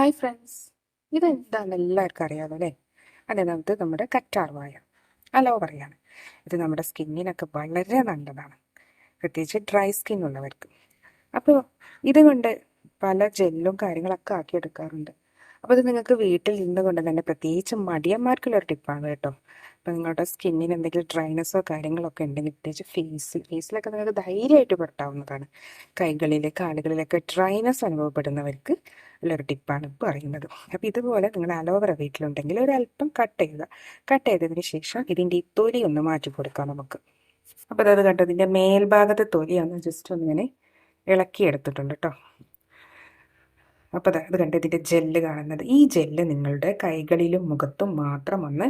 Hi friends ഇതെന്താണെന്ന് എല്ലാവർക്കും അറിയാമല്ലോ അല്ലേ? അതിനകത്ത് നമ്മുടെ കറ്റാർവായ അലോവറയാണ് ഇത് നമ്മുടെ സ്കിന്നിനൊക്കെ വളരെ നല്ലതാണ്. പ്രത്യേകിച്ച് ഡ്രൈ സ്കിൻ ഉള്ളവർക്ക്. അപ്പോൾ ഇതുകൊണ്ട് പല ജെല്ലും കാര്യങ്ങളൊക്കെ ആക്കി എടുക്കാറുണ്ട് അപ്പോൾ ഇത് നിങ്ങൾക്ക് വീട്ടിൽ നിന്നുകൊണ്ട് തന്നെ പ്രത്യേകിച്ച് മടിയന്മാർക്കുള്ളൊരു ടിപ്പാണ് കേട്ടോ. അപ്പോൾ നിങ്ങളുടെ സ്കിന്നിന് എന്തെങ്കിലും ഡ്രൈനെസ്സോ കാര്യങ്ങളൊക്കെ ഉണ്ടെങ്കിൽ പ്രത്യേകിച്ച് ഫേസിൽ ഫേസിലൊക്കെ നിങ്ങൾക്ക് ധൈര്യമായിട്ട് പുരട്ടാവുന്നതാണ് കൈകളിൽ കാലുകളിലൊക്കെ ഡ്രൈനെസ് അനുഭവപ്പെടുന്നവർക്ക് ഉള്ളൊരു ടിപ്പാണ് പറയുന്നത്. അപ്പോൾ ഇതുപോലെ നിങ്ങൾ അലോവറ വീട്ടിലുണ്ടെങ്കിൽ ഒരല്പം കട്ട് ചെയ്യുക. കട്ട് ചെയ്തതിന് ശേഷം ഇതിന്റെ ഈ തൊലി ഒന്ന് മാറ്റി കൊടുക്കാം നമുക്ക്. അപ്പോൾ അതായത് കണ്ടോ ഇതിന്റെ മേൽഭാഗത്തെ തൊലി ഒന്ന് ജസ്റ്റ് ഒന്നിങ്ങനെ ഇളക്കി ഇളക്കിയെടുത്തിട്ടുണ്ട് കേട്ടോ. അപ്പോൾ അത് കണ്ട് ഇതിന്റെ ജെല്ല് കാണുന്നത്. ഈ ജെല്ല് നിങ്ങളുടെ കൈകളിലും മുഖത്തും മാത്രം ഒന്ന്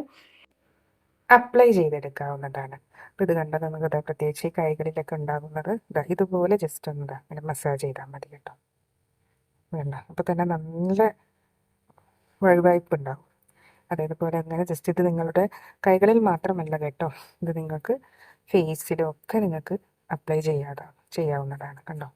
അപ്ലൈ ചെയ്തെടുക്കാവുന്നതാണ്. അപ്പോൾ ഇത് കണ്ടാൽ നമുക്ക് ഇതാ പ്രത്യേകിച്ച് ഈ കൈകളിലൊക്കെ ഉണ്ടാകുന്നത് ഇതാ ഇതുപോലെ ജസ്റ്റ് ഒന്ന് ഇതാ ഇങ്ങനെ മസാജ് ചെയ്താൽ മതി കേട്ടോ. വേണ്ട. അപ്പോൾ തന്നെ നല്ല വഴുവായ്പ് ഉണ്ടാകും അതേപോലെ അങ്ങനെ ജസ്റ്റ് ഇത് നിങ്ങളുടെ കൈകളിൽ മാത്രമല്ല കേട്ടോ. ഇത് നിങ്ങൾക്ക് ഫേസിലും ഒക്കെ നിങ്ങൾക്ക് അപ്ലൈ ചെയ്യാതെ ചെയ്യാവുന്നതാണ് കണ്ടോ?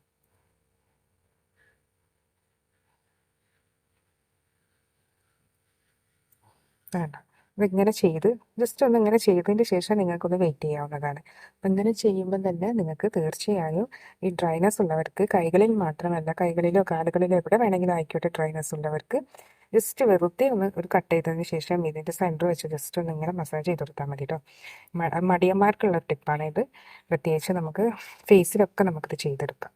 വേണ്ട. ഇതിങ്ങനെ ചെയ്ത് ജസ്റ്റ് ഒന്ന് ഇങ്ങനെ ചെയ്തതിന് ശേഷം നിങ്ങൾക്കൊന്ന് വെയിറ്റ് ചെയ്യാവുന്നതാണ്. അപ്പം ഇങ്ങനെ ചെയ്യുമ്പം തന്നെ നിങ്ങൾക്ക് തീർച്ചയായും ഈ ഡ്രൈനസ് ഉള്ളവർക്ക് കൈകളിൽ മാത്രമല്ല കൈകളിലോ കാലുകളിലോ എവിടെ വേണമെങ്കിലും ആയിക്കോട്ടെ ഡ്രൈനസ് ഉള്ളവർക്ക് ജസ്റ്റ് വെറുതെ ഒന്ന് ഒരു കട്ട് ചെയ്തതിന് ശേഷം ഇതിന്റെ സെന്റർ വെച്ച് ജസ്റ്റ് ഒന്ന് ഇങ്ങനെ മസാജ് ചെയ്ത് കൊടുത്താൽ മതി കേട്ടോ മടിയന്മാർക്കുള്ള ടിപ്പാണ് ഇത്. പ്രത്യേകിച്ച് നമുക്ക് ഫേസിലൊക്കെ നമുക്കിത് ചെയ്തെടുക്കാം.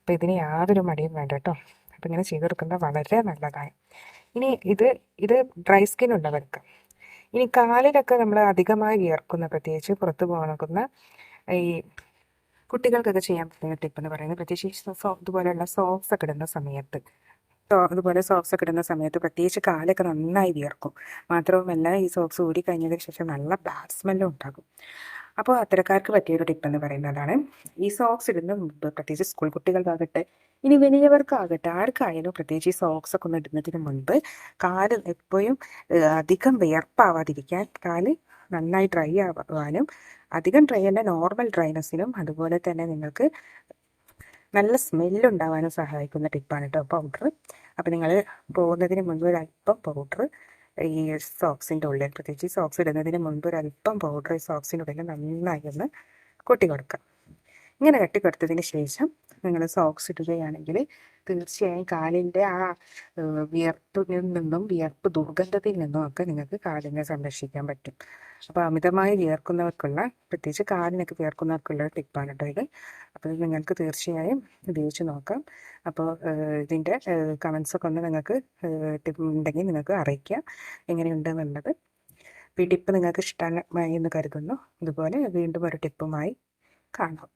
അപ്പോൾ ഇതിന് യാതൊരു മടിയും വേണ്ട കേട്ടോ അപ്പം ഇങ്ങനെ ചെയ്തെടുക്കുന്നത് വളരെ നല്ലതാണ്. ഇനി ഇത് ഇത് ഡ്രൈ സ്കിൻ ഉള്ളവർക്ക് ഇനി കാലിലൊക്കെ നമ്മൾ അധികമായി വിയർക്കുന്ന പ്രത്യേകിച്ച് പുറത്തു പോകുന്ന ഈ കുട്ടികൾക്കൊക്കെ ചെയ്യാൻ പറ്റുന്ന ടിപ്പ് എന്ന് പറയുന്നത് പ്രത്യേകിച്ച് ഇതുപോലെയുള്ള സോക്സ് ഒക്കെ ഇടുന്ന സമയത്ത് അതുപോലെ സോക്സ് ഒക്കെ ഇടുന്ന സമയത്ത് പ്രത്യേകിച്ച് കാലൊക്കെ നന്നായി വിയർക്കും. മാത്രവുമല്ല ഈ സോക്സ് ഊരി കഴിഞ്ഞതിന് ശേഷം നല്ല ബാഡ് സ്മെല്ലും ഉണ്ടാകും. അപ്പോൾ അത്തരക്കാർക്ക് പറ്റിയൊരു ടിപ്പ് എന്ന് പറയുന്നതാണ്. ഈ സോക്സ് ഇടുന്ന മുമ്പ് പ്രത്യേകിച്ച് സ്കൂൾ കുട്ടികൾക്കാകട്ടെ ഇനി വലിയവർക്കാകട്ടെ ആർക്കായാലും പ്രത്യേകിച്ച് ഈ സോക്സ് ഒക്കെ ഒന്ന് ഇടുന്നതിന് മുൻപ് കാൽ എപ്പോഴും അധികം വിയർപ്പാവാതിരിക്കാൻ കാൽ നന്നായി ഡ്രൈ ആവാനും അധികം ഡ്രൈ അല്ല നോർമൽ ഡ്രൈനെസ്സിനും അതുപോലെ തന്നെ നിങ്ങൾക്ക് നല്ല സ്മെല്ലുണ്ടാവാനും സഹായിക്കുന്ന ടിപ്പാണ് കേട്ടോ പൗഡർ അപ്പോൾ നിങ്ങൾ പോകുന്നതിന് മുൻപ് ഒരു അല്പം പൗഡർ ഈ സോക്സിന്റെ ഉള്ളിൽ. പ്രത്യേകിച്ച് സോക്സ് ഇടുന്നതിന് മുൻപ് ഒരു അല്പം പൗഡർ സോക്സിന്റെ ഉള്ളിൽ നന്നായി ഒന്ന് കൊട്ടി കൊടുക്കുക. ഇങ്ങനെ കെട്ടി കൊടുത്തതിന് ശേഷം നിങ്ങൾ സോക്സ് ഇടുകയാണെങ്കിൽ തീർച്ചയായും കാലിന്റെ ആ വിയർപ്പിൽ നിന്നും വിയർപ്പ് ദുർഗന്ധത്തിൽ നിന്നും ഒക്കെ നിങ്ങൾക്ക് കാലിനെ സംരക്ഷിക്കാൻ പറ്റും. അപ്പോൾ അമിതമായി വിയർക്കുന്നവർക്കുള്ള പ്രത്യേകിച്ച് കാലിനൊക്കെ വിയർക്കുന്നവർക്കുള്ള ടിപ്പാണ് കേട്ടോ ഇത്. അപ്പോൾ നിങ്ങൾക്ക് തീർച്ചയായും ഉപയോഗിച്ച് നോക്കാം. അപ്പോൾ ഇതിന്റെ കമൻസൊക്കെ ഒന്ന് നിങ്ങൾക്ക് ടിപ്പ് ഉണ്ടെങ്കിൽ നിങ്ങൾക്ക് അറിയിക്കാം. എങ്ങനെയുണ്ട് എന്നുള്ളത് ഈ ടിപ്പ് നിങ്ങൾക്ക് ഇഷ്ടമായി എന്ന് കരുതുന്നു. ഇതുപോലെ വീണ്ടും ഒരു ടിപ്പുമായി കാണാം.